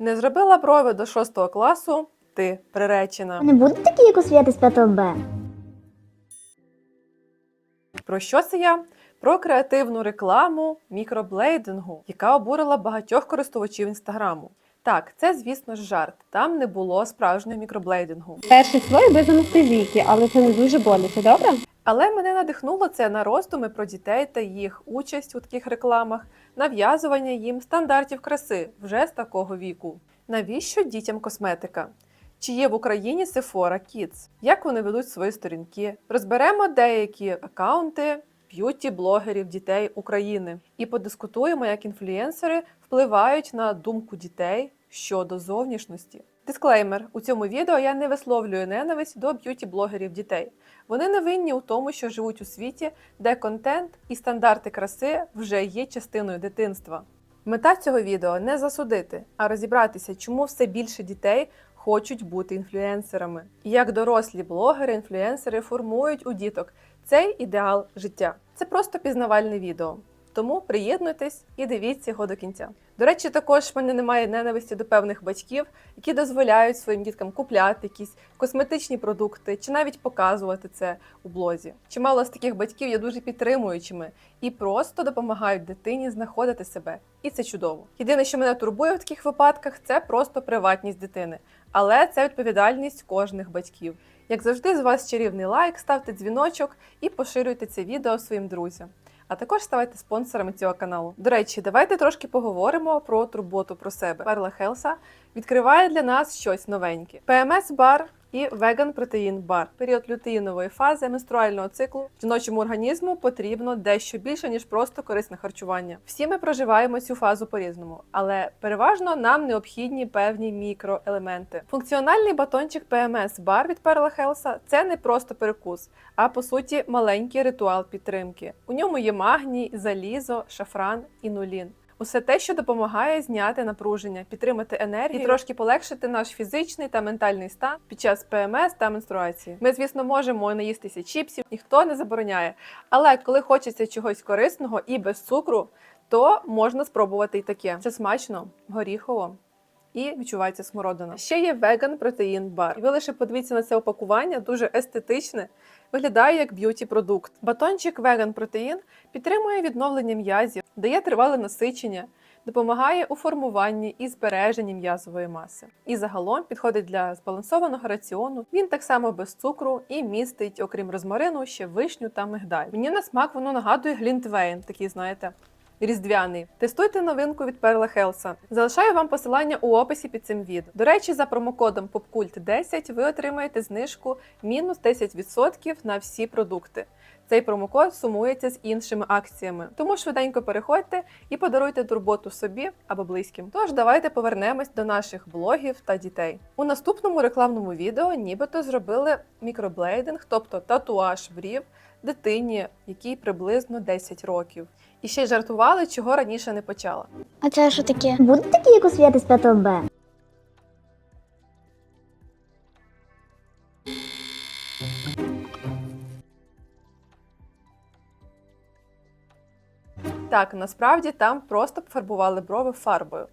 Не зробила брови до 6 класу, ти приречена. Не будуть такі, як у Світи з 5 Б. Про що це я? Про креативну рекламу мікроблейдингу, яка обурила багатьох користувачів інстаграму. Так, це, звісно ж, жарт. Там не було справжнього мікроблейдингу. Перший слой без анестезійки, але це не дуже боляче, добре? Але мене надихнуло це на роздуми про дітей та їх участь у таких рекламах, нав'язування їм стандартів краси вже з такого віку. Навіщо дітям косметика? Чи є в Україні Sephora Kids? Як вони ведуть свої сторінки? Розберемо деякі акаунти б'юті-блогерів дітей України і подискутуємо, як інфлюенсери впливають на думку дітей щодо зовнішності. Дисклеймер: у цьому відео я не висловлюю ненависть до б'юті-блогерів дітей. Вони не винні у тому, що живуть у світі, де контент і стандарти краси вже є частиною дитинства. Мета цього відео не засудити, а розібратися, чому все більше дітей хочуть бути інфлюенсерами, і як дорослі блогери, інфлюенсери формують у діток цей ідеал життя. Це просто пізнавальне відео. Тому приєднуйтесь і дивіться його до кінця. До речі, також в мене немає ненависті до певних батьків, які дозволяють своїм діткам купляти якісь косметичні продукти чи навіть показувати це у блозі. Чимало з таких батьків є дуже підтримуючими і просто допомагають дитині знаходити себе. І це чудово. Єдине, що мене турбує в таких випадках, це просто приватність дитини, але це відповідальність кожних батьків. Як завжди, з вас чарівний лайк, ставте дзвіночок і поширюйте це відео своїм друзям. А також ставайте спонсорами цього каналу. До речі, давайте трошки поговоримо про турботу про себе. Перла Хелса відкриває для нас щось новеньке: PMS бар і веган протеїн бар. Період лютеїнової фази менструального циклу жіночому організму потрібно дещо більше ніж просто корисне харчування. Всі ми проживаємо цю фазу по-різному, але переважно нам необхідні певні мікроелементи. Функціональний батончик PMS бар від Перла Хелса це не просто перекус, а по суті маленький ритуал підтримки. У ньому є магній, залізо, шафран і нулін. Усе те, що допомагає зняти напруження, підтримати енергію і трошки полегшити наш фізичний та ментальний стан під час ПМС та менструації. Ми, звісно, можемо наїстися чіпсів, ніхто не забороняє. Але коли хочеться чогось корисного і без цукру, то можна спробувати і таке. Це смачно, горіхово. І відчувається смородина. Ще є веган протеїн бар. Ви лише подивіться на це опакування, дуже естетичне, виглядає як б'юті продукт. Батончик веган протеїн підтримує відновлення м'язів, дає тривале насичення, допомагає у формуванні і збереженні м'язової маси. І загалом підходить для збалансованого раціону. Він так само без цукру і містить, окрім розмарину, ще вишню та мигдаль. Мені на смак воно нагадує глінтвейн, такий, знаєте. Різдвяний. Тестуйте новинку від Перла Хелса. Залишаю вам посилання у описі під цим відео. До речі, за промокодом POPCULT10 ви отримаєте знижку мінус 10% на всі продукти. Цей промокод сумується з іншими акціями, тому швиденько переходьте і подаруйте турботу собі або близьким. Тож давайте повернемось до наших блогів та дітей. У наступному рекламному відео нібито зробили мікроблейдинг, тобто татуаж брів дитині, якій приблизно 10 років. І ще й жартували, чого раніше не почала. А це що таке? Будуть такі, як у Світи з 5 Б. Так, насправді там просто пофарбували брови фарбою.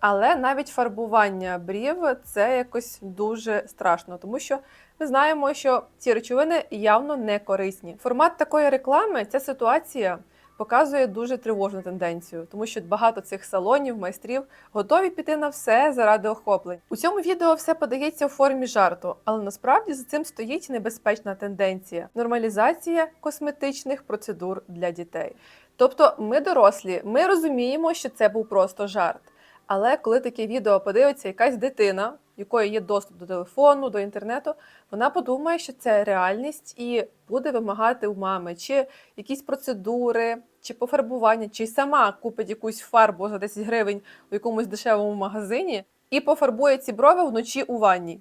Але навіть фарбування брів це якось дуже страшно, тому що ми знаємо, що ці речовини явно не корисні. Формат такої реклами, ця ситуація показує дуже тривожну тенденцію, тому що багато цих салонів, майстрів готові піти на все заради охоплень. У цьому відео все подається у формі жарту, але насправді за цим стоїть небезпечна тенденція нормалізація косметичних процедур для дітей. Тобто, ми дорослі, ми розуміємо, що це був просто жарт. Але коли таке відео подивиться якась дитина, якої є доступ до телефону, до інтернету, вона подумає, що це реальність і буде вимагати у мами чи якісь процедури, чи пофарбування, чи сама купить якусь фарбу за 10 гривень у якомусь дешевому магазині і пофарбує ці брови вночі у ванні.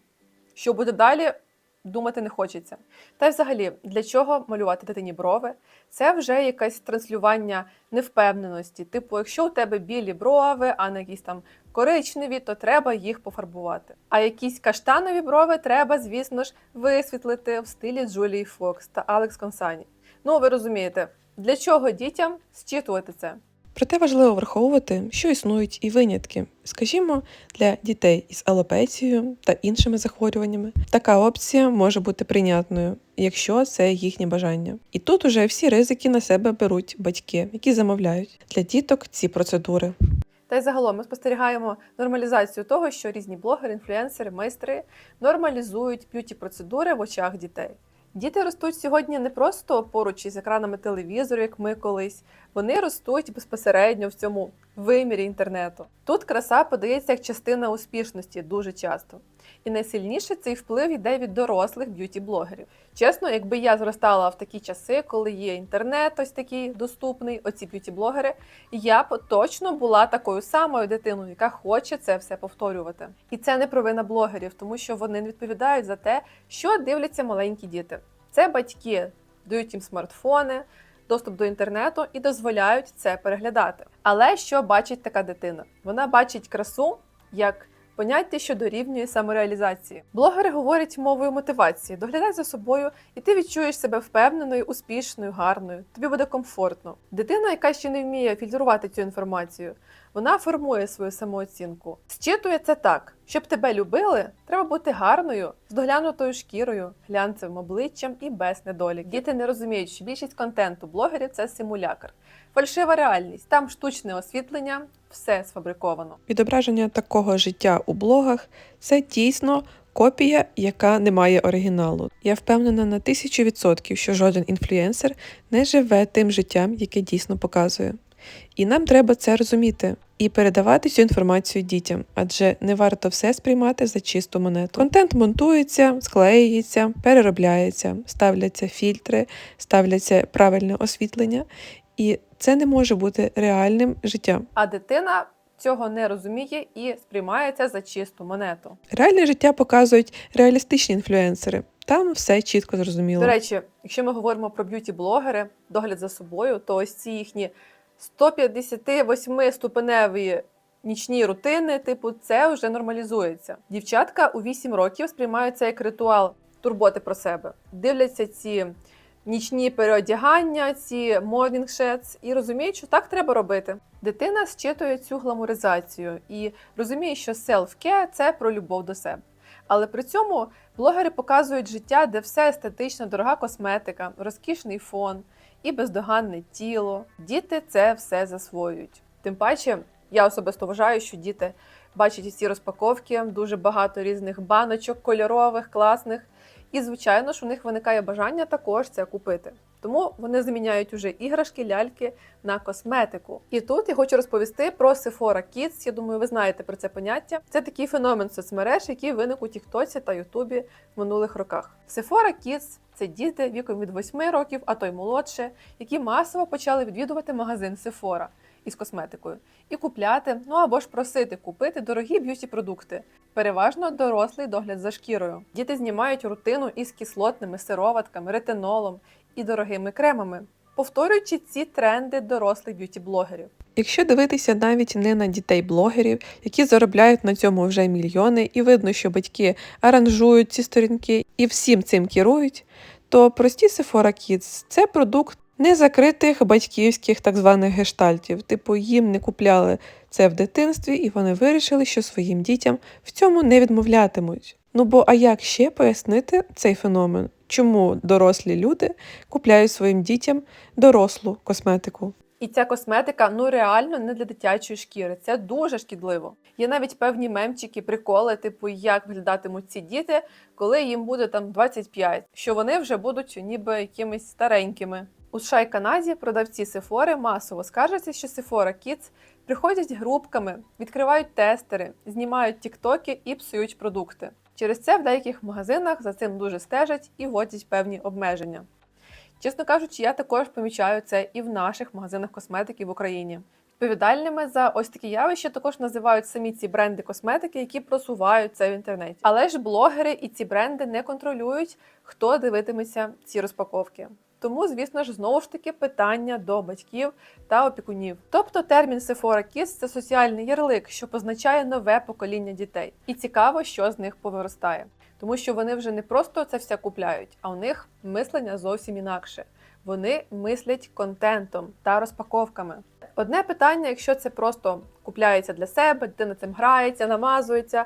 Що буде далі, думати не хочеться. Та й взагалі, для чого малювати дитині брови? Це вже якесь транслювання невпевненості. Типу, якщо у тебе білі брови, а не якісь там коричневі, то треба їх пофарбувати. А якісь каштанові брови треба, звісно ж, висвітлити в стилі Джулії Фокс та Алекс Консані. Ну, ви розумієте, для чого дітям зчитувати це? Проте важливо враховувати, що існують і винятки, скажімо, для дітей із алопецією та іншими захворюваннями. Така опція може бути прийнятною, якщо це їхнє бажання. І тут уже всі ризики на себе беруть батьки, які замовляють для діток ці процедури. Та й загалом ми спостерігаємо нормалізацію того, що різні блогери, інфлюенсери, майстри нормалізують б'юті процедури в очах дітей. Діти ростуть сьогодні не просто поруч із екранами телевізору, як ми колись. Вони ростуть безпосередньо в цьому вимірі інтернету. Тут краса подається як частина успішності дуже часто. І найсильніше цей вплив йде від дорослих б'юті-блогерів. Чесно, якби я зростала в такі часи, коли є інтернет, ось такий доступний, оці б'юті-блогери, я б точно була такою самою дитиною, яка хоче це все повторювати. І це не провина блогерів, тому що вони не відповідають за те, що дивляться маленькі діти. Це батьки дають їм смартфони, доступ до інтернету і дозволяють це переглядати. Але що бачить така дитина? Вона бачить красу як поняття, що дорівнює самореалізації. Блогери говорять мовою мотивації: доглядай за собою, і ти відчуєш себе впевненою, успішною, гарною. Тобі буде комфортно. Дитина, яка ще не вміє фільтрувати цю інформацію, вона формує свою самооцінку. Зчитує це так: щоб тебе любили, треба бути гарною, з доглянутою шкірою, глянцевим обличчям і без недоліків. Діти не розуміють, що більшість контенту блогерів це симулякр, фальшива реальність. Там штучне освітлення, все сфабриковано. Відображення такого життя у блогах це дійсно копія, яка не має оригіналу. Я впевнена на тисячу відсотків, що жоден інфлюенсер не живе тим життям, яке дійсно показує. І нам треба це розуміти і передавати цю інформацію дітям, адже не варто все сприймати за чисту монету. Контент монтується, склеюється, переробляється, ставляться фільтри, ставляться правильне освітлення, і це не може бути реальним життям. А дитина цього не розуміє і сприймає це за чисту монету. Реальне життя показують реалістичні інфлюенсери. Там все чітко зрозуміло. До речі, якщо ми говоримо про б'юті-блогери, догляд за собою, то ось ці їхні 158 ступеневі нічні рутини, типу, це вже нормалізується. Дівчатка у 8 років сприймають це як ритуал турботи про себе. Дивляться ці нічні переодягання, ці sheds і розуміють, що так треба робити. Дитина зчитує цю гламуризацію і розуміє, що self-care – це про любов до себе. Але при цьому блогери показують життя, де все естетично, дорога косметика, розкішний фон і бездоганне тіло. Діти це все засвоюють. Тим паче, я особисто вважаю, що діти бачать ці розпаковки, дуже багато різних баночок, кольорових, класних. І, звичайно ж, у них виникає бажання також це купити. Тому вони заміняють уже іграшки, ляльки на косметику. І тут я хочу розповісти про Sephora Kids. Я думаю, ви знаєте про це поняття. Це такий феномен соцмереж, який виник у Тіктоці та Ютубі в минулих роках. Sephora Kids – це діти віком від 8 років, а то й молодше, які масово почали відвідувати магазин Sephora із косметикою і купляти, ну або ж просити купити дорогі б'юті-продукти. Переважно дорослий догляд за шкірою. Діти знімають рутину із кислотними сироватками, ретинолом і дорогими кремами, повторюючи ці тренди дорослих б'юті-блогерів. Якщо дивитися навіть не на дітей-блогерів, які заробляють на цьому вже мільйони, і видно, що батьки аранжують ці сторінки і всім цим керують, то прості Sephora Kids – це продукт незакритих батьківських так званих гештальтів. Типу, їм не купляли це в дитинстві, і вони вирішили, що своїм дітям в цьому не відмовлятимуть. Ну бо а як ще пояснити цей феномен? Чому дорослі люди купляють своїм дітям дорослу косметику? І ця косметика ну реально не для дитячої шкіри. Це дуже шкідливо. Є навіть певні мемчики, приколи, типу, як виглядатимуть ці діти, коли їм буде там 25, що вони вже будуть ніби якимись старенькими. У США і Канаді продавці Сефори масово скаржаться, що Sephora Kids приходять групками, відкривають тестери, знімають тіктоки і псують продукти. Через це в деяких магазинах за цим дуже стежать і вводять певні обмеження. Чесно кажучи, я також помічаю це і в наших магазинах косметики в Україні. Відповідальними за ось такі явища також називають самі ці бренди косметики, які просувають це в інтернеті. Але ж блогери і ці бренди не контролюють, хто дивитиметься ці розпаковки. Тому, звісно ж, знову ж таки питання до батьків та опікунів. Тобто термін Sephora Kids – це соціальний ярлик, що позначає нове покоління дітей. І цікаво, що з них повиростає. Тому що вони вже не просто це все купляють, а у них мислення зовсім інакше. Вони мислять контентом та розпаковками. Одне питання, якщо це просто купляється для себе, дитина цим грається, намазується.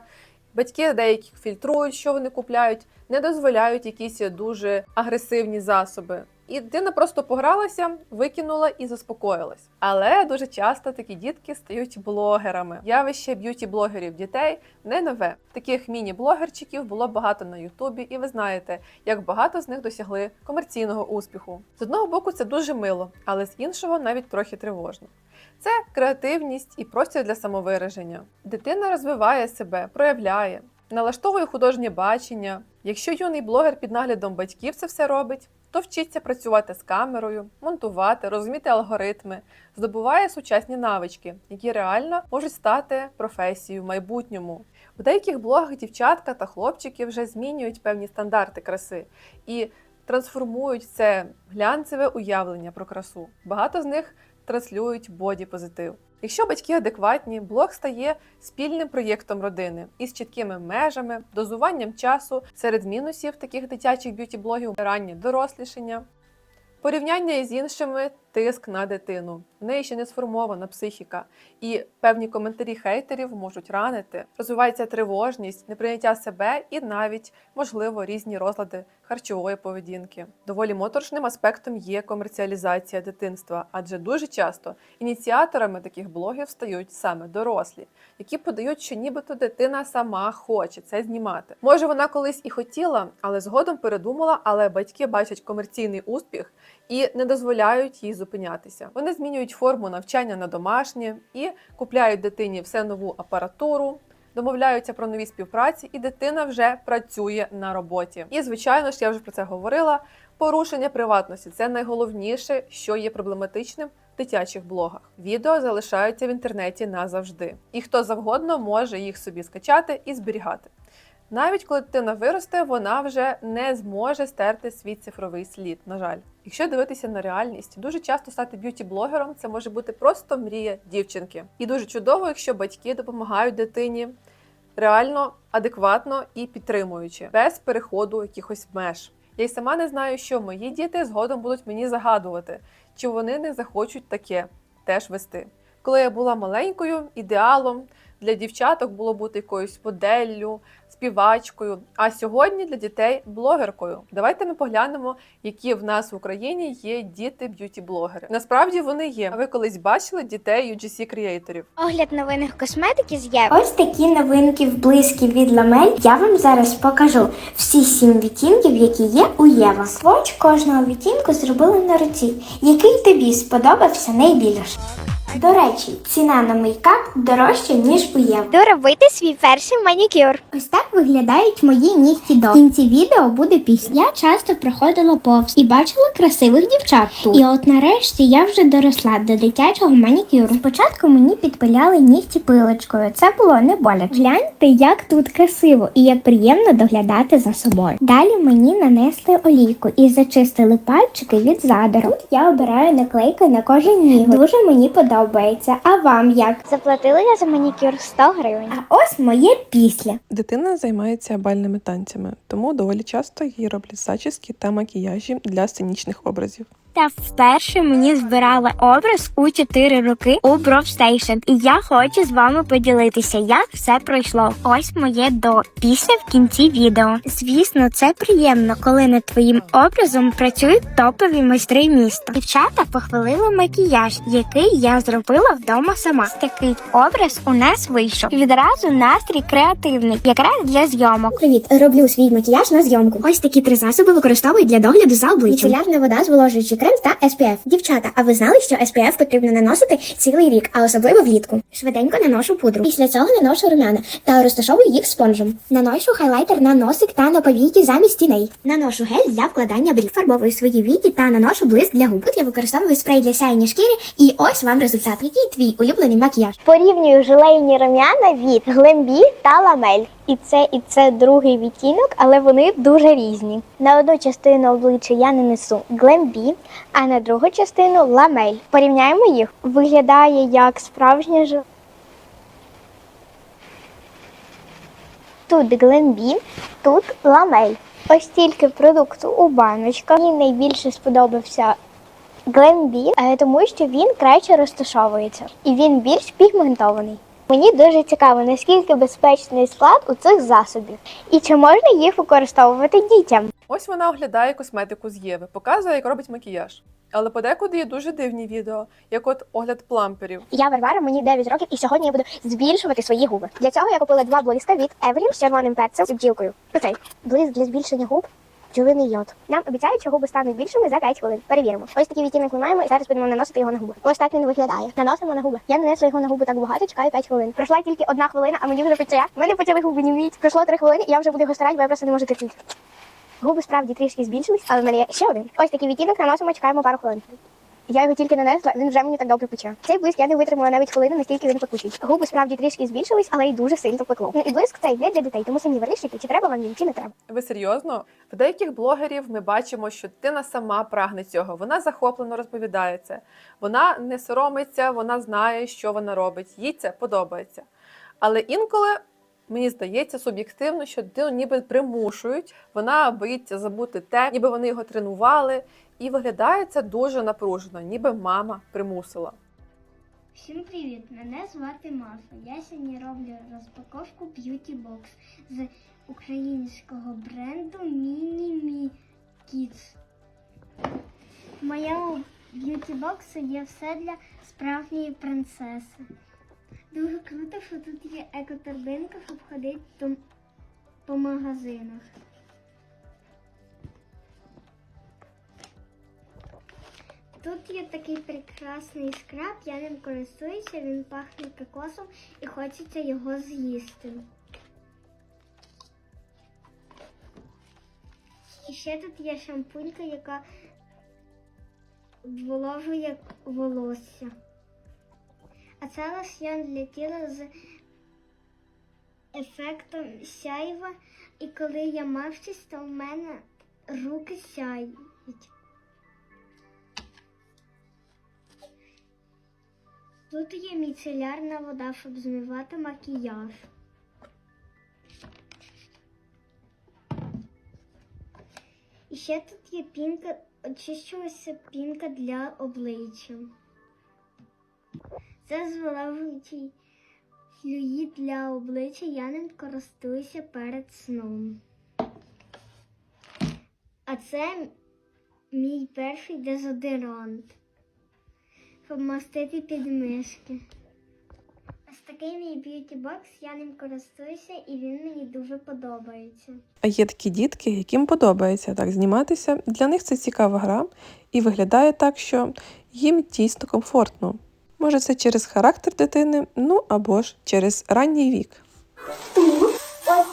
Батьки деякі фільтрують, що вони купляють, не дозволяють якісь дуже агресивні засоби. І дитина просто погралася, викинула і заспокоїлась. Але дуже часто такі дітки стають блогерами. Явище б'юті-блогерів дітей не нове. Таких міні-блогерчиків було багато на Ютубі, і ви знаєте, як багато з них досягли комерційного успіху. З одного боку, це дуже мило, але з іншого навіть трохи тривожно. Це креативність і простір для самовираження. Дитина розвиває себе, проявляє, налаштовує художнє бачення. Якщо юний блогер під наглядом батьків це все робить, то вчиться працювати з камерою, монтувати, розуміти алгоритми, здобуває сучасні навички, які реально можуть стати професією в майбутньому. У деяких блогах дівчатка та хлопчики вже змінюють певні стандарти краси і трансформують це глянцеве уявлення про красу. Багато з них транслюють боді-позитив. Якщо батьки адекватні, блог стає спільним проєктом родини із чіткими межами, дозуванням часу серед мінусів таких дитячих б'юті-блогів, раннє дорослішання, порівняння із іншими тиск на дитину. Неї ще не сформована психіка, і певні коментарі хейтерів можуть ранити. Розвивається тривожність, неприйняття себе і навіть, можливо, різні розлади харчової поведінки. Доволі моторшним аспектом є комерціалізація дитинства, адже дуже часто ініціаторами таких блогів стають саме дорослі, які подають, що нібито дитина сама хоче це знімати. Може, вона колись і хотіла, але згодом передумала, але батьки бачать комерційний успіх і не дозволяють їй зупинятися. Вони змінюють форму навчання на домашнє і купляють дитині все нову апаратуру. Домовляються про нові співпраці, і дитина вже працює на роботі. І звичайно ж, я вже про це говорила. Порушення приватності це найголовніше, що є проблематичним в дитячих блогах. Відео залишаються в інтернеті назавжди, і хто завгодно може їх собі скачати і зберігати. Навіть коли дитина виросте, вона вже не зможе стерти свій цифровий слід. На жаль, якщо дивитися на реальність, дуже часто стати б'юті-блогером це може бути просто мрія дівчинки. І дуже чудово, якщо батьки допомагають дитині реально, адекватно і підтримуючи, без переходу якихось меж. Я й сама не знаю, що мої діти згодом будуть мені загадувати, чи вони не захочуть таке теж вести. Коли я була маленькою, ідеалом для дівчаток було бути якоюсь моделлю, співачкою. А сьогодні для дітей блогеркою. Давайте ми поглянемо, які в нас в Україні є діти б'юті-блогери. Насправді вони є. А ви колись бачили дітей UGC креаторів? Огляд новинних косметики з Єви. Ось такі новинки в близькі від ламель я вам зараз покажу. Всі сім відтінків, які є у Єва. Своч кожного відтінку зробили на руці. Який тобі сподобався найбільше? До речі, ціна на мейкап дорожча, ніж у Єва. Доробити свій перший манікюр. Ось так виглядають мої нігті до. В кінці відео буде пісня. Я часто проходила повз і бачила красивих дівчат тут. І от нарешті я вже доросла до дитячого манікюру. Спочатку мені підпиляли нігті пилочкою. Це було не боляче. Гляньте, як тут красиво і як приємно доглядати за собою. Далі мені нанесли олійку і зачистили пальчики від задору. Тут я обираю наклейки на кожен ніг. Дуже мені подобається. А вам як? Заплатила я за манікюр 100 гривень. А ось моє після. Дитина займається бальними танцями, тому доволі часто їй роблять зачіски та макіяжі для сценічних образів. Та вперше мені збирали образ у 4 роки у Бровстейшн. І я хочу з вами поділитися, як все пройшло. Ось моє до після в кінці відео. Звісно, це приємно, коли над твоїм образом працюють топові майстри міста. Дівчата похвалили макіяж, який я зробила вдома сама. Такий образ у нас вийшов. Відразу настрій креативний, якраз для зйомок. Привіт, роблю свій макіяж на зйомку. Ось такі три засоби використовують для догляду за обличчям. Міцелярна вода, зволожуючий крем та SPF. Дівчата, а ви знали, що SPF потрібно наносити цілий рік, а особливо влітку. Швиденько наношу пудру. Після цього наношу румяна та розташовую їх спонжем. Наношу хайлайтер на носик та на повіки замість тіней. Наношу гель для вкладання брів. Фарбовую свої віки та наношу блиск для губ. Тут я використовую спрей для сяєння шкіри. І ось вам результат. Який твій улюблений макіяж? Порівнюю желейні рум'яна від Глембі та Ламель. І це, і це другий відтінок, але вони дуже різні. На одну частину обличчя я нанесу Глембі, а на другу частину Ламель. Порівняємо їх. Виглядає як справжня ж. Тут Глембі, тут Ламель. Ось тільки продукту у баночках. Мені найбільше сподобався е, тому що він краще розташовується і він більш пігментований. Мені дуже цікаво, наскільки безпечний склад у цих засобів і чи можна їх використовувати дітям. Ось вона оглядає косметику з Єви, показує, як робить макіяж. Але подекуди є дуже дивні відео, як от огляд пламперів. Я Варвара, мені 9 років, і сьогодні я буду збільшувати свої губи. Для цього я купила два блиска від Evelyn з червоним перцем і бджілкою. Оцей блиск для збільшення губ. Бджолиний йод. Нам обіцяють, що губи стануть більшими за 5 хвилин. Перевіримо. Ось такий відтінок ми маємо, і зараз будемо наносити його на губи. Ось так він виглядає. Наносимо на губи. Я нанесла його на губи так багато, чекаю 5 хвилин. Пройшла тільки одна хвилина, а мені вже пече. Мене почали губи німіть. Пройшло 3 хвилини, і я вже буду його старати, бо я просто не можу терпіти. Губи справді трішки збільшились, але в мене є ще один. Ось такий відтінок наносимо, чекаємо пару хвилин. Я його тільки нанесла, він вже мені так добре пече. Цей блиск я не витримала навіть хвилини, настільки він пекучий. Губи справді трішки збільшились, але й дуже сильно пекло. Ну і блиск цей не для дітей, тому самі вирішуйте, чи треба вам він, чи не треба. Ви серйозно? В деяких блогерів ми бачимо, що дитина сама прагне цього. Вона захоплено розповідає це. Вона не соромиться, вона знає, що вона робить. Їй це подобається. Але інколи мені здається суб'єктивно, що дитину ніби примушують. Вона боїться забути те, ніби вони його тренували, і виглядає це дуже напружено, ніби мама примусила. Всім привіт! Мене звати Маша. Я сьогодні роблю розпаковку Beauty Box з українського бренду Mini Kids. В моєму Beauty Box є все для справжньої принцеси. Дуже круто, що тут є екоторбинка, щоб ходити по, по магазинах. Тут є такий прекрасний скраб, я ним користуюся, він пахне кокосом і хочеться його з'їсти. І ще тут є шампунька, яка зволожує волосся. А це лосьйон для тіла з ефектом сяйва. І коли я мавчусь, то в мене руки сяють. Тут є міцелярна вода, щоб змивати макіяж. І ще тут є пінка, очищується пінка для обличчя. Це зволожуючий флюїд для обличчя, я ним користуюся перед сном. А це мій перший дезодорант щоб підмишки. Ось такий мій б'юті бокс, я ним користуюся і він мені дуже подобається. А є такі дітки, яким подобається так зніматися. Для них це цікава гра і виглядає так, що їм дійсно комфортно. Може, це через характер дитини, ну або ж через ранній вік. Ось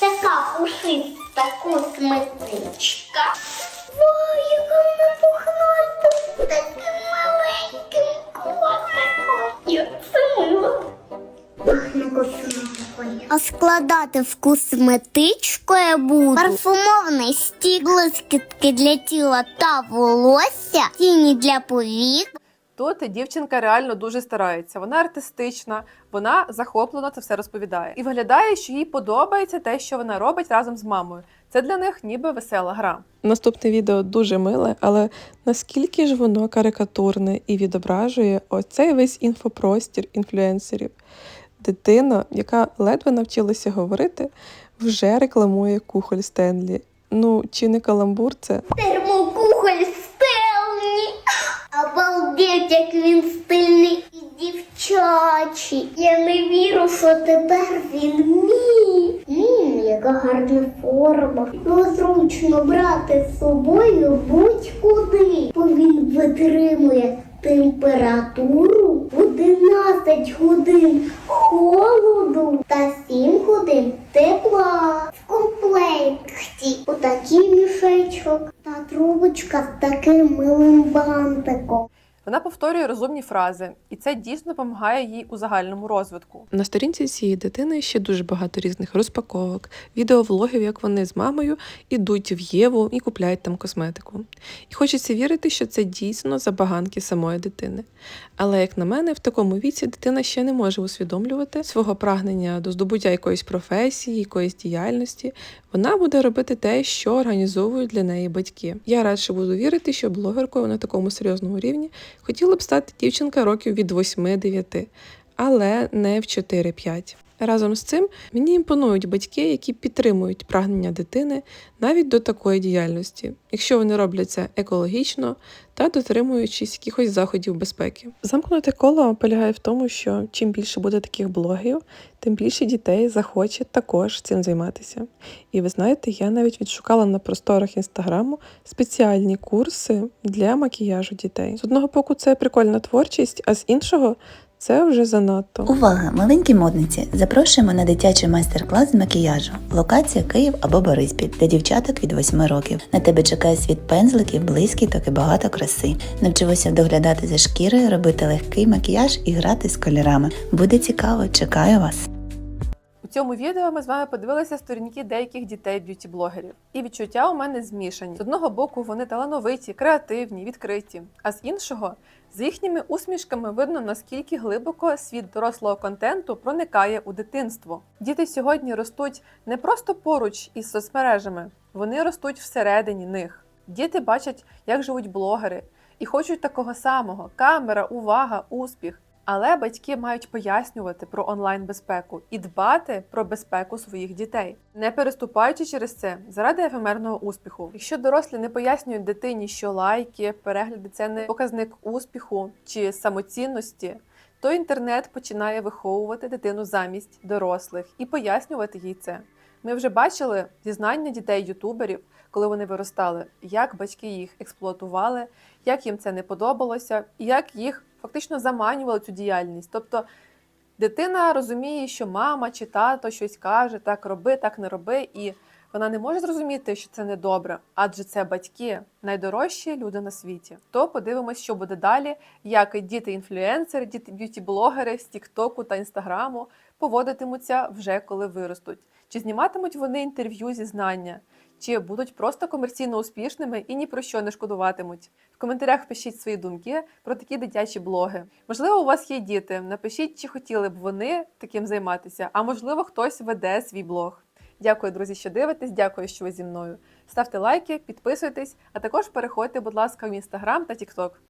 така пушиста косметичка. Ой, яка вона пухнаста, таким маленьким котиком. А складати в косметичку я буду парфумований стік, блискітки для тіла та волосся, тіні для повік, Тут дівчинка реально дуже старається. Вона артистична, вона захоплено це все розповідає. І виглядає, що їй подобається те, що вона робить разом з мамою. Це для них ніби весела гра. Наступне відео дуже миле, але наскільки ж воно карикатурне і відображує оцей весь інфопростір інфлюенсерів. Дитина, яка ледве навчилася говорити, вже рекламує кухоль Стенлі. Ну, чи не каламбур це? термокухоль тепер він мій. Ммм, яка гарна форма. Ну, зручно брати з собою будь-куди. Бо він витримує температуру 11 годин холоду та 7 годин тепла. В комплекті отакий мішечок та трубочка з таким милим бантиком. Вона повторює розумні фрази, і це дійсно допомагає їй у загальному розвитку. На сторінці цієї дитини ще дуже багато різних розпаковок, відеовлогів, як вони з мамою ідуть в Єву і купляють там косметику. І хочеться вірити, що це дійсно забаганки самої дитини. Але, як на мене, в такому віці дитина ще не може усвідомлювати свого прагнення до здобуття якоїсь професії, якоїсь діяльності. Вона буде робити те, що організовують для неї батьки. Я радше буду вірити, що блогеркою на такому серйозному рівні хотіла б стати дівчинка років від 8-9, але не в 4-5. Разом з цим мені імпонують батьки, які підтримують прагнення дитини навіть до такої діяльності, якщо вони роблять це екологічно та дотримуючись якихось заходів безпеки. Замкнуте коло полягає в тому, що чим більше буде таких блогерів, тим більше дітей захоче також цим займатися. І ви знаєте, я навіть відшукала на просторах інстаграму спеціальні курси для макіяжу дітей. З одного боку, це прикольна творчість, а з іншого це вже занадто. Увага, маленькі модниці! Запрошуємо на дитячий майстер-клас з макіяжу. Локація Київ або Бориспіль для дівчаток від 8 років. На тебе чекає світ пензликів, блискіток і багато краси. Навчимося доглядати за шкірою, робити легкий макіяж і грати з кольорами. Буде цікаво, чекаю вас! У цьому відео ми з вами подивилися сторінки деяких дітей б'юті-блогерів. І відчуття у мене змішані. З одного боку, вони талановиті, креативні, відкриті, а з іншого, з їхніми усмішками видно, наскільки глибоко світ дорослого контенту проникає у дитинство. Діти сьогодні ростуть не просто поруч із соцмережами, вони ростуть всередині них. Діти бачать, як живуть блогери, і хочуть такого самого: камера, увага, успіх. Але батьки мають пояснювати про онлайн-безпеку і дбати про безпеку своїх дітей, не переступаючи через це заради ефемерного успіху. Якщо дорослі не пояснюють дитині, що лайки, перегляди це не показник успіху чи самоцінності, то інтернет починає виховувати дитину замість дорослих і пояснювати їй це. Ми вже бачили зізнання дітей-ютуберів, коли вони виростали, як батьки їх експлуатували, як їм це не подобалося, і як їх фактично заманювали цю діяльність. Тобто дитина розуміє, що мама чи тато щось каже, так роби, так не роби, і вона не може зрозуміти, що це недобре, адже це батьки, найдорожчі люди на світі. То подивимось, що буде далі, як діти-інфлюенсери, діти-б'юті-блогери з Тіктоку та Інстаграму поводитимуться вже коли виростуть. Чи зніматимуть вони інтерв'ю зі знання, чи будуть просто комерційно успішними і ні про що не шкодуватимуть. В коментарях пишіть свої думки про такі дитячі блоги. Можливо, у вас є діти. Напишіть, чи хотіли б вони таким займатися, а можливо, хтось веде свій блог. Дякую, друзі, що дивитесь. Дякую, що ви зі мною. Ставте лайки, підписуйтесь, а також переходьте, будь ласка, в інстаграм та тікток.